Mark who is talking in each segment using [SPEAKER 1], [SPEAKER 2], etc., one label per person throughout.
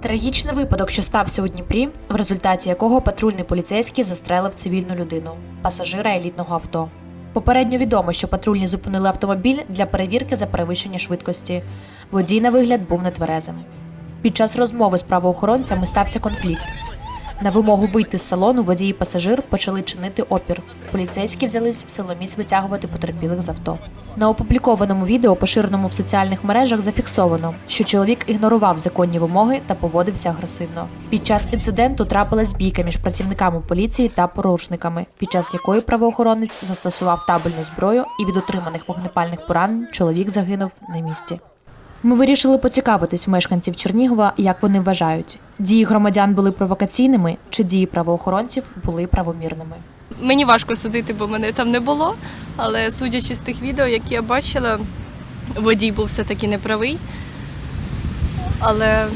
[SPEAKER 1] Трагічний випадок, що стався у Дніпрі, в результаті якого патрульний поліцейський застрелив цивільну людину, пасажира елітного авто. Попередньо відомо, що патрульні зупинили автомобіль для перевірки за перевищення швидкості. Водій на вигляд був нетверезим. Під час розмови з правоохоронцями стався конфлікт. На вимогу вийти з салону водій і пасажир почали чинити опір. Поліцейські взялись силоміць витягувати потерпілих з авто. На опублікованому відео, поширеному в соціальних мережах, зафіксовано, що чоловік ігнорував законні вимоги та поводився агресивно. Під час інциденту трапилась бійка між працівниками поліції та порушниками, під час якої правоохоронець застосував табельну зброю і від отриманих вогнепальних поранень чоловік загинув на місці. Ми вирішили поцікавитись у мешканців Чернігова, як вони вважають, дії громадян були провокаційними чи дії правоохоронців були правомірними.
[SPEAKER 2] Мені важко судити, бо мене там не було. Але судячи з тих відео, які я бачила, водій був все-таки неправий. Але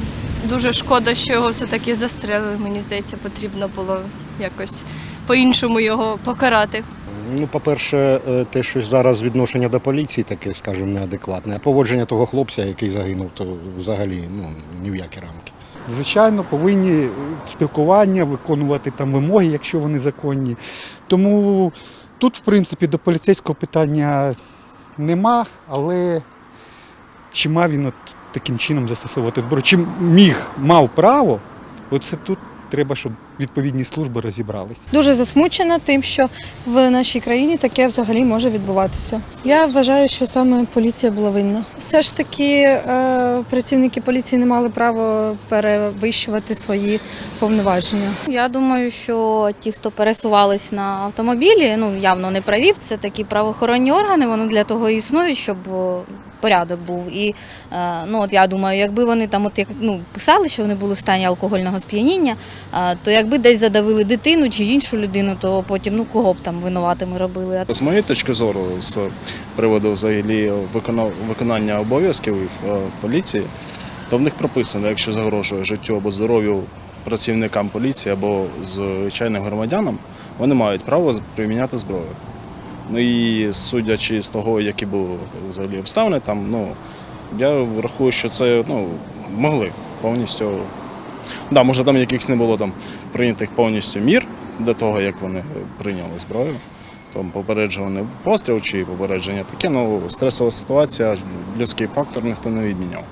[SPEAKER 2] дуже шкода, що його все-таки застрелили. Мені здається, потрібно було якось по-іншому його покарати.
[SPEAKER 3] Ну, по-перше, е, те, що зараз відношення до поліції таке, скажімо, неадекватне. А поводження того хлопця, який загинув, то взагалі ну, ні в які рамки.
[SPEAKER 4] Звичайно, повинні спілкування, виконувати там вимоги, якщо вони законні. Тому тут, в принципі, до поліцейського питання нема, але чи мав він от таким чином застосовувати зброю, чи міг, мав право, оце тут треба, щоб відповідні служби розібралися.
[SPEAKER 5] Дуже засмучена тим, що в нашій країні таке взагалі може відбуватися. Я вважаю, що саме поліція була винна. Все ж таки е, працівники поліції не мали права перевищувати свої повноваження.
[SPEAKER 6] Я думаю, що ті, хто пересувались на автомобілі, ну явно не праві. Це такі правоохоронні органи. Вони для того і існують, щоб о, порядок був. І е, ну от я думаю, якби вони там от як ну писали, що вони були в стані алкогольного сп'яніння, е, то якби десь задавили дитину чи іншу людину, то потім ну кого б там винуватими робили.
[SPEAKER 7] З моєї точки зору, з приводу взагалі виконання обов'язків е, поліції, то в них прописано, якщо загрожує життю або здоров'ю працівникам поліції або звичайним громадянам, вони мають право приміняти зброю. Ну і судячи з того, які були взагалі обставини, там, ну, я рахую, що це ну, могли повністю. Да, може там якихось не було там прийнятих повністю мір до того, як вони прийняли зброю. Там попереджуваний постріл чи попередження таке, ну стресова ситуація, людський фактор ніхто не відміняв.